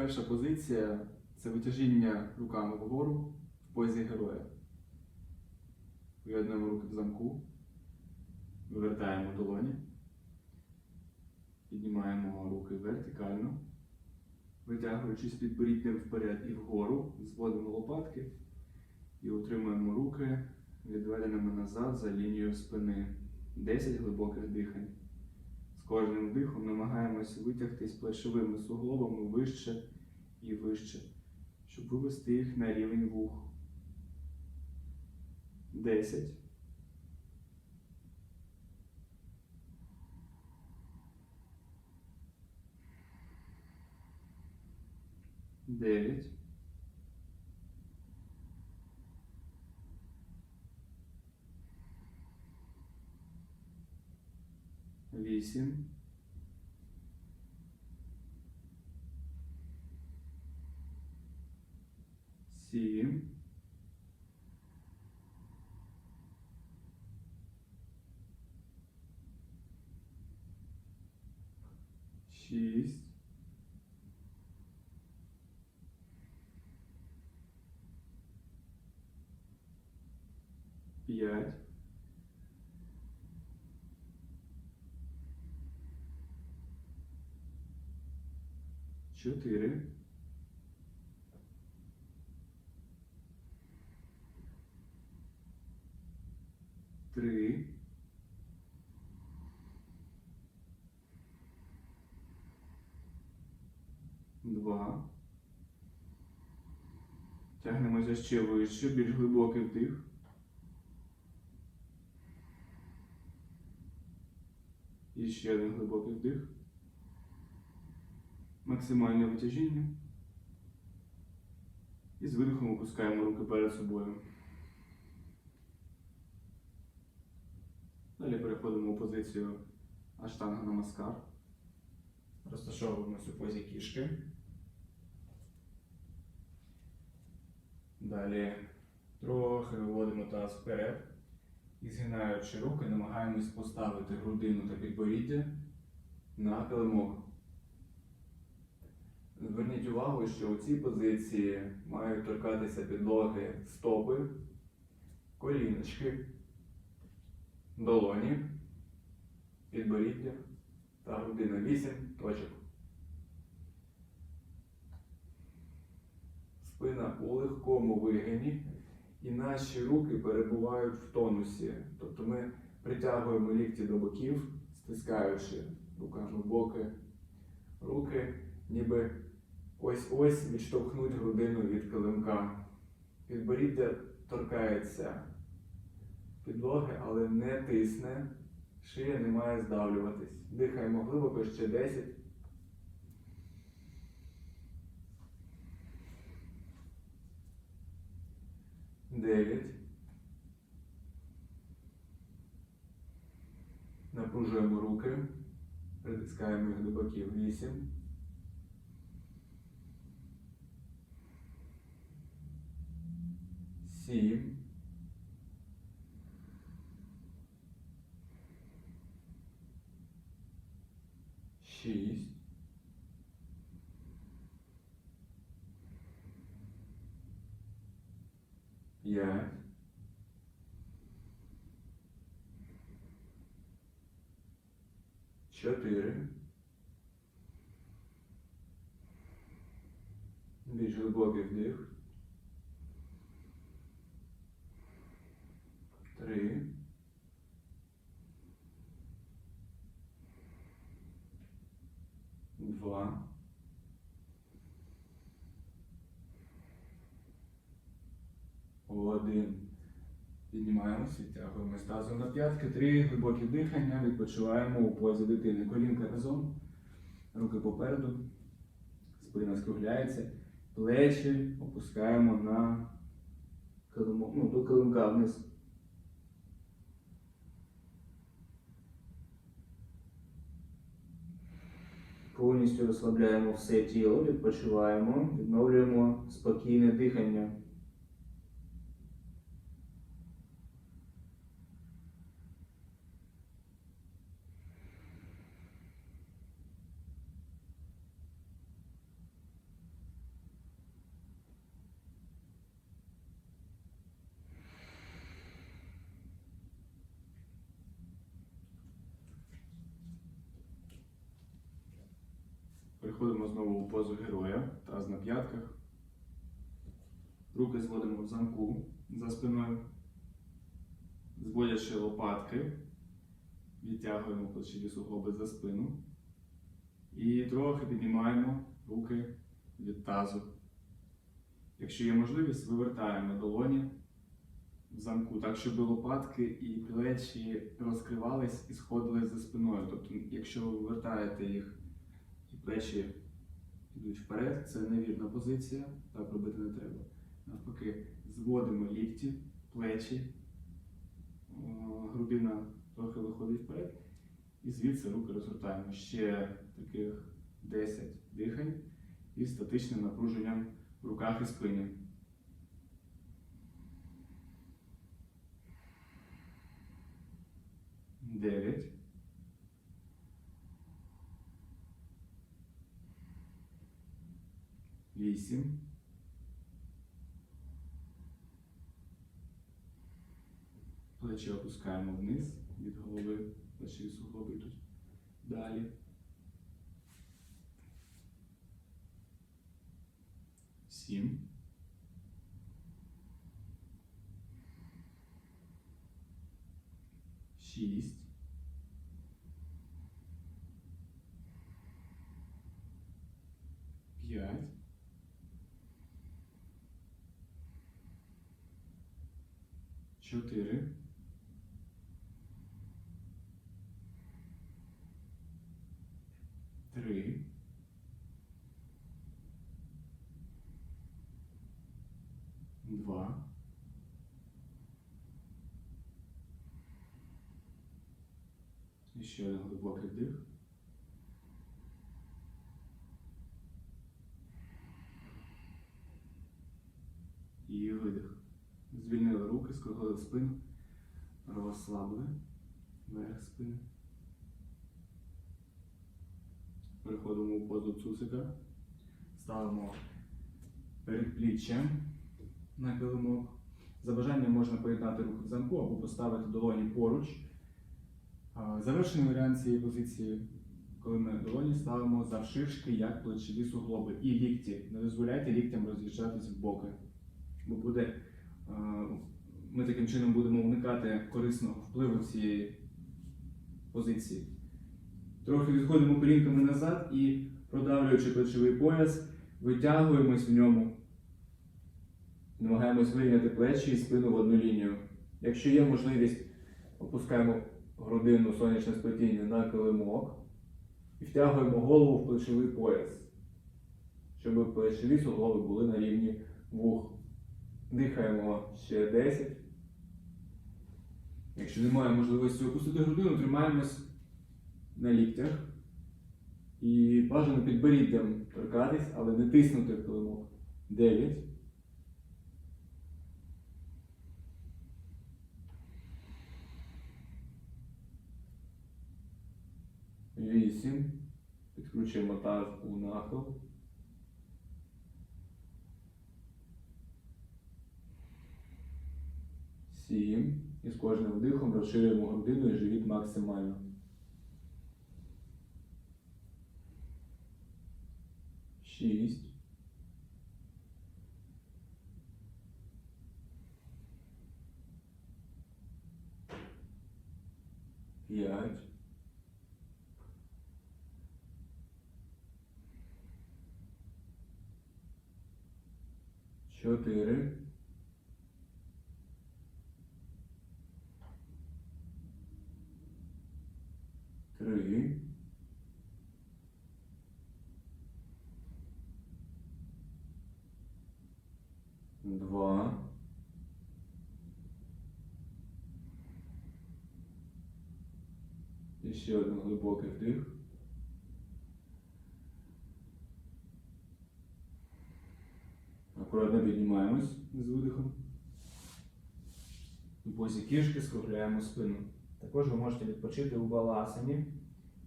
Перша позиція це витяжіння руками вгору в позі героя. Поєднуємо руки в замку, вивертаємо долоні, піднімаємо руки вертикально, витягуючись підборіддям вперед і вгору, зводимо лопатки і утримуємо руки відведеними назад за лінією спини. 10 глибоких дихань. Кожним вдихом намагаємось витягтись плечовими суглобами вище і вище, щоб вивести їх на рівень вух. 10. Дев'ять. Вісім. Сім. Шість. П'ять. Чотири. Три. Два. Тягнемося ще вище, більш глибокий вдих. І ще один глибокий вдих. Максимальне витяжіння. І з видихом опускаємо руки перед собою. Далі переходимо у позицію аштанга намаскар. Розташовуємося у позі кішки. Далі трохи виводимо таз вперед і згинаючи руки, намагаємось поставити грудину та підборіддя на килимок. Зверніть увагу, що у цій позиції мають торкатися підлоги стопи, коліночки, долоні, підборіддя та грудина. Вісім точок. Спина у легкому вигині і наші руки перебувають в тонусі. Тобто ми притягуємо лікті до боків, стискаючи руками боки руки, ніби ось-ось відштовхнуть грудину від килимка. Підборіддя торкається підлоги, але не тисне, шия не має здавлюватись. Дихаємо глибоко ще 10. Дев'ять. Напружуємо руки, притискаємо їх до боків. Вісім. Сім. Шість. П'ять. Чотири. Більш глибокий вдих. Три. Два. Один. Відтягуємось тазом на п'ятки. Три глибокі дихання. Відпочиваємо у позі дитини. Колінка разом. Руки попереду. Спина скругляється. Плечі опускаємо на килимок, ну, до килимка вниз. Повністю розслабляємо все тіло, відпочиваємо, відновлюємо спокійне дихання. Переходимо знову у позу героя, таз на п'ятках. Руки зводимо в замку за спиною. Зводячи лопатки, відтягуємо плечові суглоби за спину. І трохи піднімаємо руки від тазу. Якщо є можливість, вивертаємо долоні в замку, так, щоб лопатки і плечі розкривались і сходили за спиною. Тобто, якщо ви вивертаєте їх і плечі йдуть вперед, це невірна позиція, так робити не треба. Навпаки, зводимо лікті, плечі, грудина трохи виходить вперед, і звідси руки розгортаємо. Ще таких 10 дихань і статичним напруженням в руках і спині. Дев'ять. Вісім. Плечі опускаємо вниз від голови, плечі суглоби йдуть далі. Сім. Шість. П'ять. Чотири. Три. Два. І ще один глибокий вдих. І видих. Скруглили спину, розслабили верх спини. Переходимо у позу цусика. Ставимо передпліччя на килимок. За бажанням можна поєднати руки в замку або поставити долоні поруч. Завершений варіант цієї позиції, коли ми долоні ставимо завширшки, як плечові суглоби і лікті. Не дозволяйте ліктям роз'їжджатись в боки. Бо буде, ми таким чином будемо уникати корисного впливу цієї позиції. Трохи відходимо колінками назад і, продавлюючи плечовий пояс, витягуємось в ньому. Намагаємось вирівняти плечі і спину в одну лінію. Якщо є можливість, опускаємо грудину сонячне сплетіння на килимок і втягуємо голову в плечовий пояс, щоб плечові суглоби були на рівні вух. Дихаємо ще 10. Якщо немає можливості опустити грудину, тримаємось на ліктях. І бажано підборіддям торкатись, але не тиснути в килимок. 9. Вісім. Підключуємо таз у нахил. Сім. І з кожним вдихом розширюємо грудину і живіт максимально. Шість. П'ять. Чотири. Три. Два. І ще один глибокий вдих. Акуратно піднімаємось з видихом. У позі кішки скругляємо спину. Також ви можете відпочити у баласані,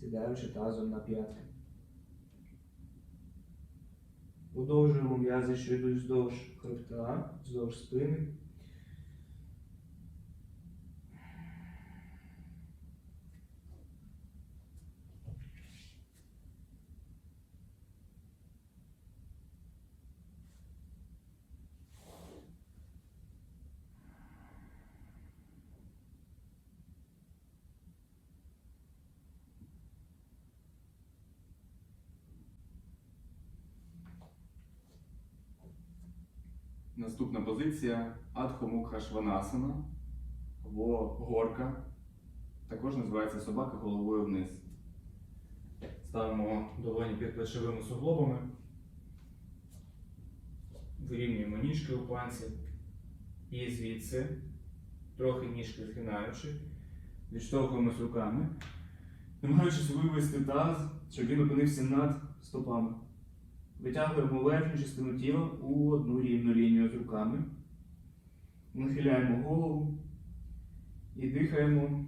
сідаючи тазом на п'ятки. Подовжуємо м'язи, що йдуть вздовж хребта, вздовж спини. Позиція Адхомукха Шванасана або горка. Також називається собака головою вниз. Ставимо долоні під плечовими суглобами. Вирівнюємо ніжки у панці. І звідси, трохи ніжки згинаючи, відштовхуємось руками, намагаючись вивести таз, щоб він опинився над стопами. Витягуємо верхню частину тіла у одну рівну лінію з руками. Нахиляємо голову і дихаємо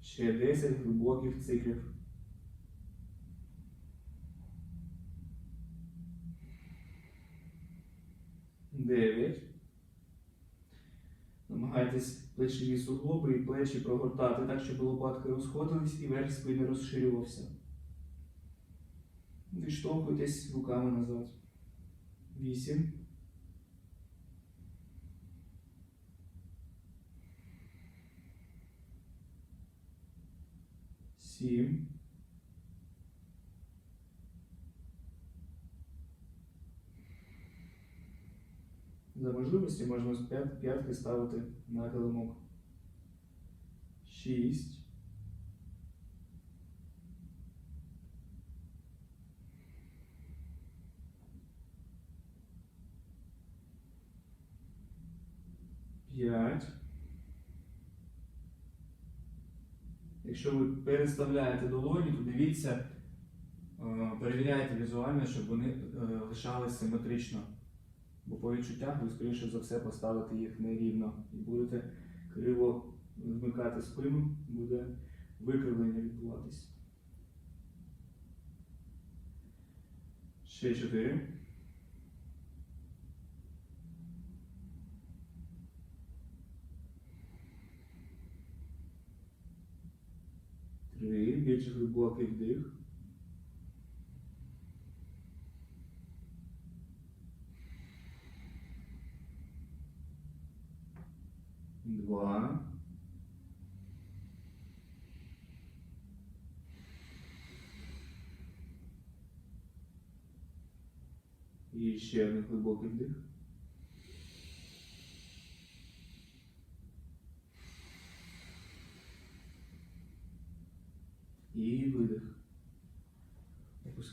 ще 10 глибоких циклів. Дев'ять. Намагайтесь плечові суглоби і плечі прогортати так, щоб лопатки розходились і верх спини розширювався. Відштовхуйтесь руками назад. Вісім. Сім. За можливості можна п'ят- п'ятки ставити на килимок. Шість. П'ять. Якщо ви переставляєте долоні, то дивіться, е, перевіряйте візуально, щоб вони е, лишались симетрично. Бо по відчуттях ви, скоріше за все, поставите їх нерівно і будете криво вмикати спину, буде викривлення відбуватись. Ще чотири. Три. Більш глибокий вдих. Два. І ще один глибокий вдих.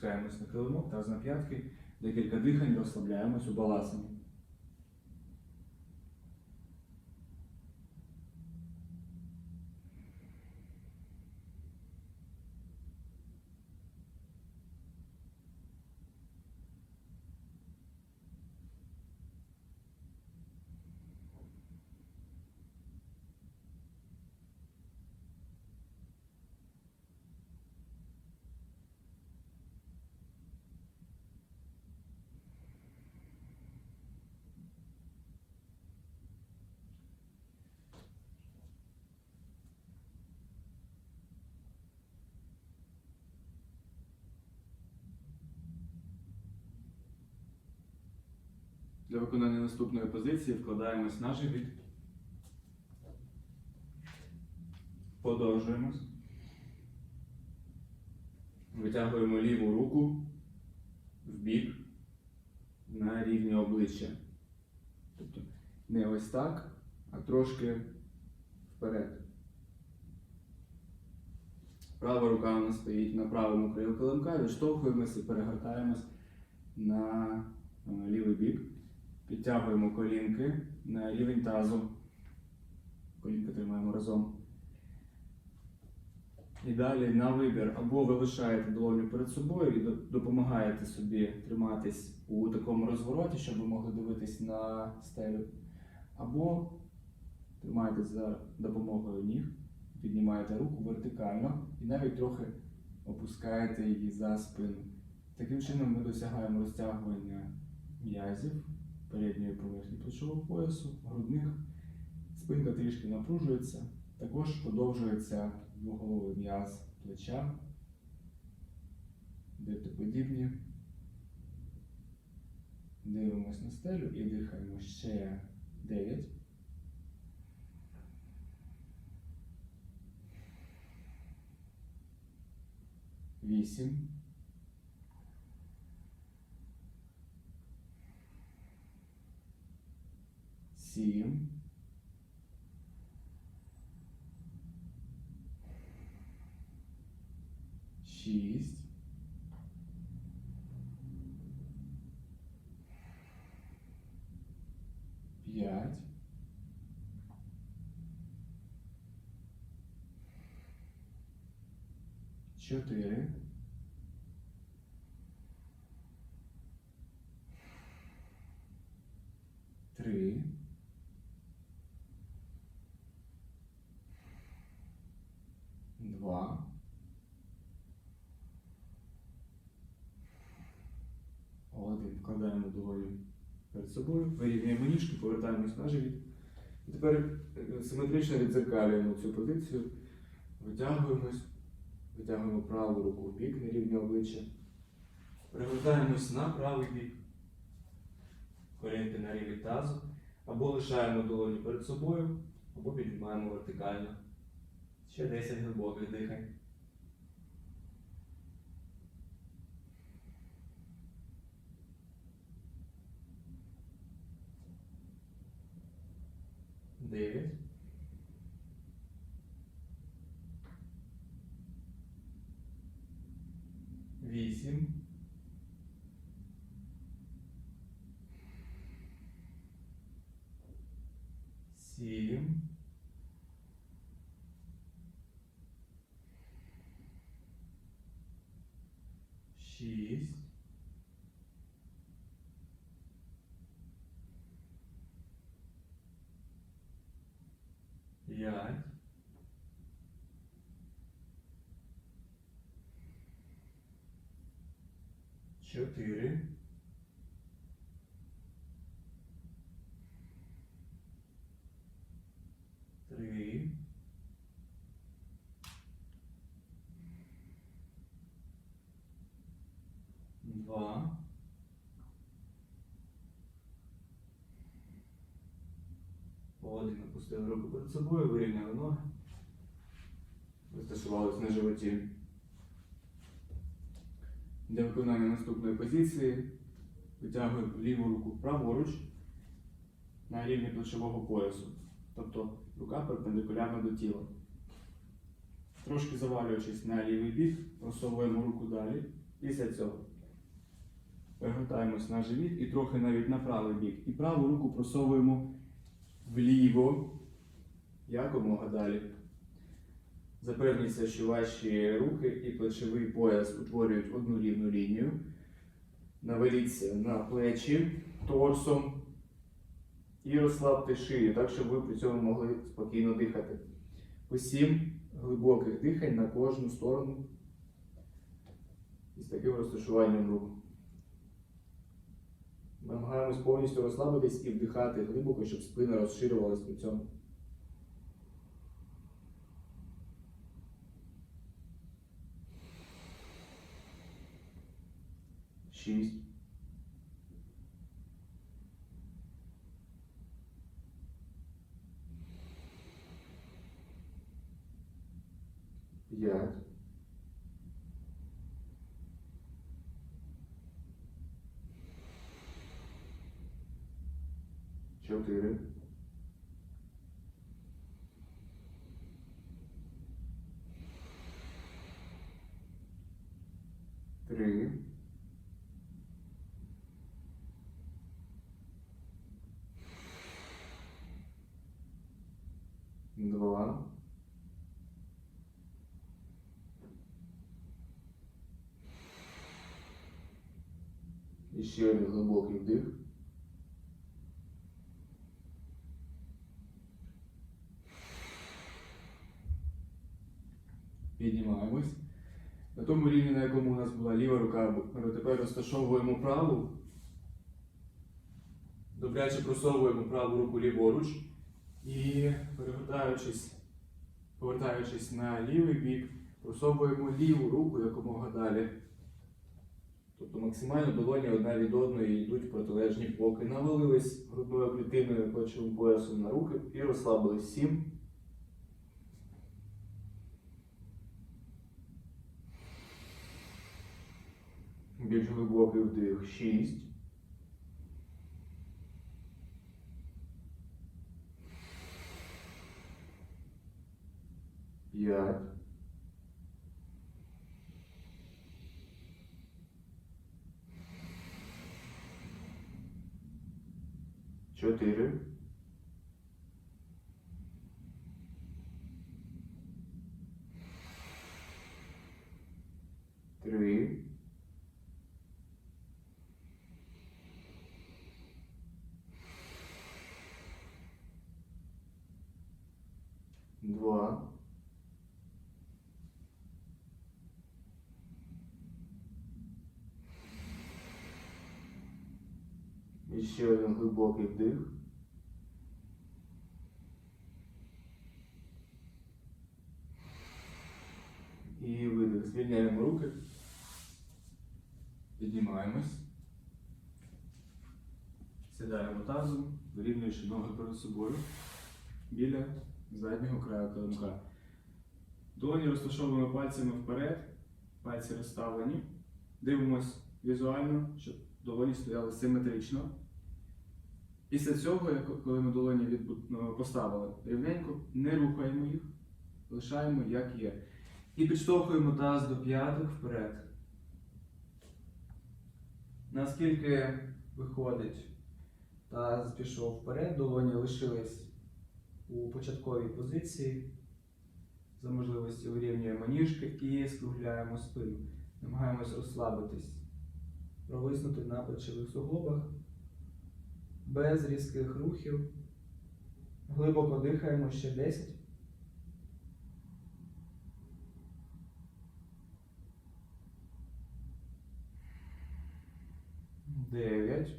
Опускаємось на килимок, таз на п'ятки. Декілька дихань, розслабляємось у баласані. Для виконання наступної позиції вкладаємось на живіт. Подовжуємось. Витягуємо ліву руку в бік на рівні обличчя. Тобто не ось так, а трошки вперед. Права рука у нас стоїть на правому краю килимка, відштовхуємося і перегортаємось на е, лівий бік. Підтягуємо колінки на рівень тазу. Колінки тримаємо разом. І далі на вибір або ви лишаєте долоню перед собою і допомагаєте собі триматись у такому розвороті, щоб ви могли дивитись на стелю. Або тримаєтесь за допомогою ніг, піднімаєте руку вертикально і навіть трохи опускаєте її за спину. Таким чином ми досягаємо розтягування м'язів передньої поверхні плечового поясу, грудних. Спинка трішки напружується. Також подовжується двоголовий м'яз плеча, дитоподібні. Дивимось на стелю і дихаємо ще 9. Вісім. Сім. Шість. П'ять. Чотири. Три. Два. Один. Вкладаємо долоню собою, вирівнюємо ніжки, повертаємось на живіт. І тепер е, симетрично відзеркалюємо цю позицію, витягуємось, витягуємо праву руку в бік на рівні обличчя. Перевертаємось на правий бік. Колінки на рівні тазу. Або лишаємо долоні перед собою, або піднімаємо вертикально. Ще 10 глибоких дихань. Дев'ять. Вісім. Сім. Шість. П'ять. Чотири. Три. Два. Один опустили руку перед собою, вирівняли ноги. Розташувались на животі. Для виконання наступної позиції витягуємо ліву руку праворуч на рівні плечового поясу. Тобто рука перпендикулярна до тіла. Трошки завалюючись на лівий бік, просовуємо руку далі. Після цього перегортаємось на живіт і трохи навіть на правий бік. І праву руку просовуємо вліво, якомога далі. Запевніться, що ваші руки і плечовий пояс утворюють одну рівну лінію. Наваліться на плечі торсом і розслабте шию, так, щоб ви при цьому могли спокійно дихати. По сім глибоких дихань на кожну сторону із таким розташуванням рук. Намагаємось повністю розслабитись і вдихати глибоко, щоб спина розширювалась при цьому. Шість. П'ять. Чотири. Три. Два. І ще один глибокий вдих. Піднімаємось. На на якому у нас була ліва рука, ми тепер розташовуємо праву. Добряче просовуємо праву руку ліворуч і перегортаючись, повертаючись на лівий бік, просовуємо ліву руку якомога далі. Тобто максимально долоні одна від одної йдуть протилежні боки. Навалились грудною клітиною плечовим поясом на руки і розслабились. Сім. більшових блоків тих 6. І ще один глибокий вдих. І видих. Звільняємо руки. Піднімаємось. Сідаємо тазом, вирівнюючи ноги перед собою біля заднього краю килимка. Долоні розташовуємо пальцями вперед, пальці розставлені. Дивимось візуально, щоб долоні стояли симетрично. Після цього, коли ми долоні ну, поставили рівненько, не рухаємо їх, лишаємо як є. І підштовхуємо таз до п'яток вперед. Наскільки виходить, таз пішов вперед, долоні лишились у початковій позиції. За можливості вирівнюємо ніжки і скругляємо спину. Намагаємось розслабитись, провиснути на плечових суглобах без різких рухів. Глибоко дихаємо ще 10. Дев'ять.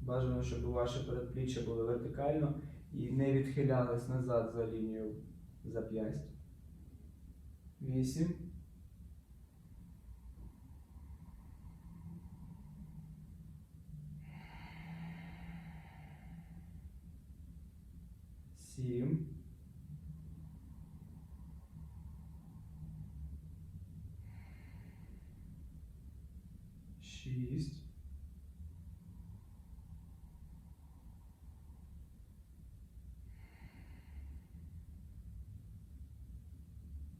Бажано, щоб ваше передпліччя було вертикально і не відхилялись назад за лінію зап'ясть. Вісім. Сім. Шість.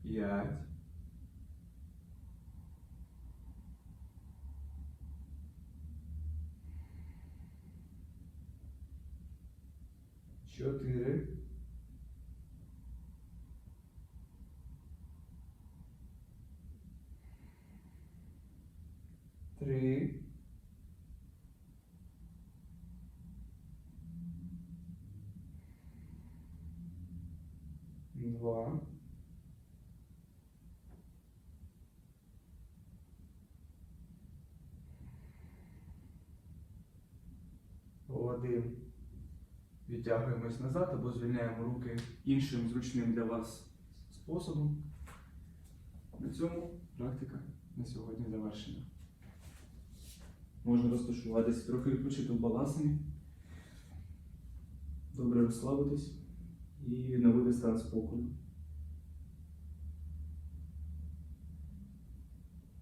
П'ять. Чотири. Три. Два. Один. Відтягуємось назад або звільняємо руки іншим зручним для вас способом. На цьому практика на сьогодні завершена. Можна розташуватись трохи відпочити в баласані, добре розслабитись і навити стан спокою.